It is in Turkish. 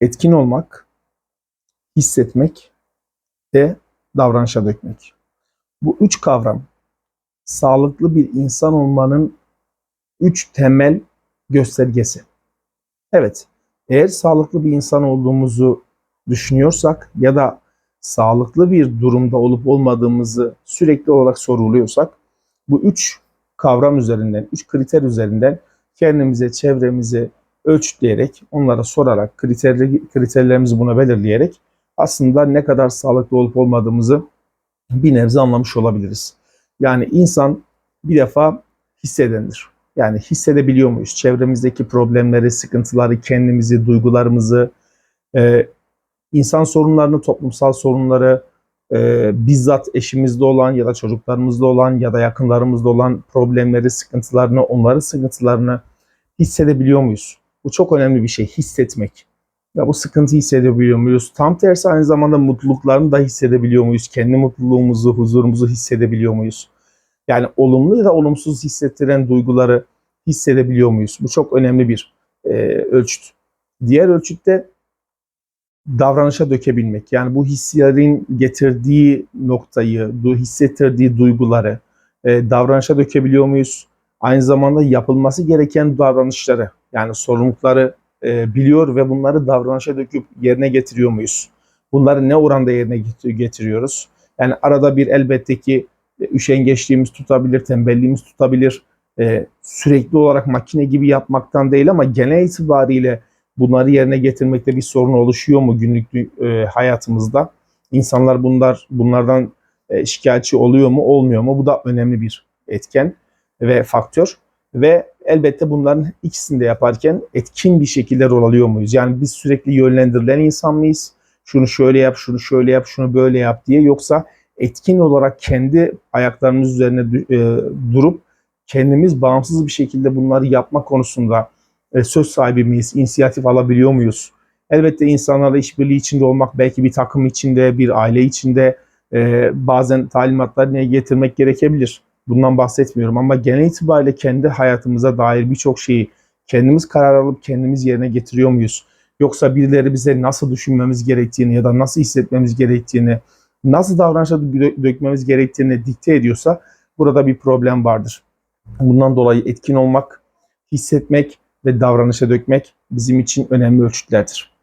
etkin olmak, hissetmek ve davranışa dökmek. Bu üç kavram sağlıklı bir insan olmanın üç temel göstergesi. Evet, eğer sağlıklı bir insan olduğumuzu düşünüyorsak ya da sağlıklı bir durumda olup olmadığımızı sürekli olarak sorguluyorsak bu üç kavram üzerinden, üç kriter üzerinden kendimize, çevremize ölçütleyerek, onlara sorarak, kriterli, kriterlerimizi buna belirleyerek aslında ne kadar sağlıklı olup olmadığımızı bir nebze anlamış olabiliriz. Yani insan bir defa hissedendir. Yani hissedebiliyor muyuz? Çevremizdeki problemleri, sıkıntıları, kendimizi, duygularımızı, e, insan sorunlarını, toplumsal sorunları, e, bizzat eşimizde olan ya da çocuklarımızda olan ya da yakınlarımızda olan problemleri, sıkıntılarını, onların sıkıntılarını hissedebiliyor muyuz? Bu çok önemli bir şey, hissetmek. Ya bu sıkıntı hissedebiliyor muyuz? Tam tersi aynı zamanda mutluluklarını da hissedebiliyor muyuz? Kendi mutluluğumuzu, huzurumuzu hissedebiliyor muyuz? Yani olumlu ya da olumsuz hissettiren duyguları hissedebiliyor muyuz? Bu çok önemli bir e, ölçüt. Diğer ölçüt de davranışa dökebilmek. Yani bu hislerin getirdiği noktayı, du hissettirdiği duyguları e, davranışa dökebiliyor muyuz? Aynı zamanda yapılması gereken davranışları yani sorumlulukları e, biliyor ve bunları davranışa döküp yerine getiriyor muyuz? Bunları ne oranda yerine getiriyoruz? Yani arada bir elbette ki e, üşengeçliğimiz tutabilir, tembelliğimiz tutabilir. E, sürekli olarak makine gibi yapmaktan değil ama genel itibariyle bunları yerine getirmekte bir sorun oluşuyor mu günlük e, hayatımızda? İnsanlar bunlar bunlardan e, şikayetçi oluyor mu, olmuyor mu? Bu da önemli bir etken ve faktör. Ve elbette bunların ikisini de yaparken etkin bir şekilde rol alıyor muyuz? Yani biz sürekli yönlendirilen insan mıyız? Şunu şöyle yap, şunu şöyle yap, şunu böyle yap diye yoksa etkin olarak kendi ayaklarımız üzerine e, durup kendimiz bağımsız bir şekilde bunları yapma konusunda e, söz sahibi miyiz? İnisiyatif alabiliyor muyuz? Elbette insanlarla işbirliği içinde olmak belki bir takım içinde, bir aile içinde e, bazen talimatlar niye getirmek gerekebilir. Bundan bahsetmiyorum ama genel itibariyle kendi hayatımıza dair birçok şeyi kendimiz karar alıp kendimiz yerine getiriyor muyuz? Yoksa birileri bize nasıl düşünmemiz gerektiğini ya da nasıl hissetmemiz gerektiğini, nasıl davranışa dökmemiz gerektiğini dikte ediyorsa burada bir problem vardır. Bundan dolayı etkin olmak, hissetmek ve davranışa dökmek bizim için önemli ölçütlerdir.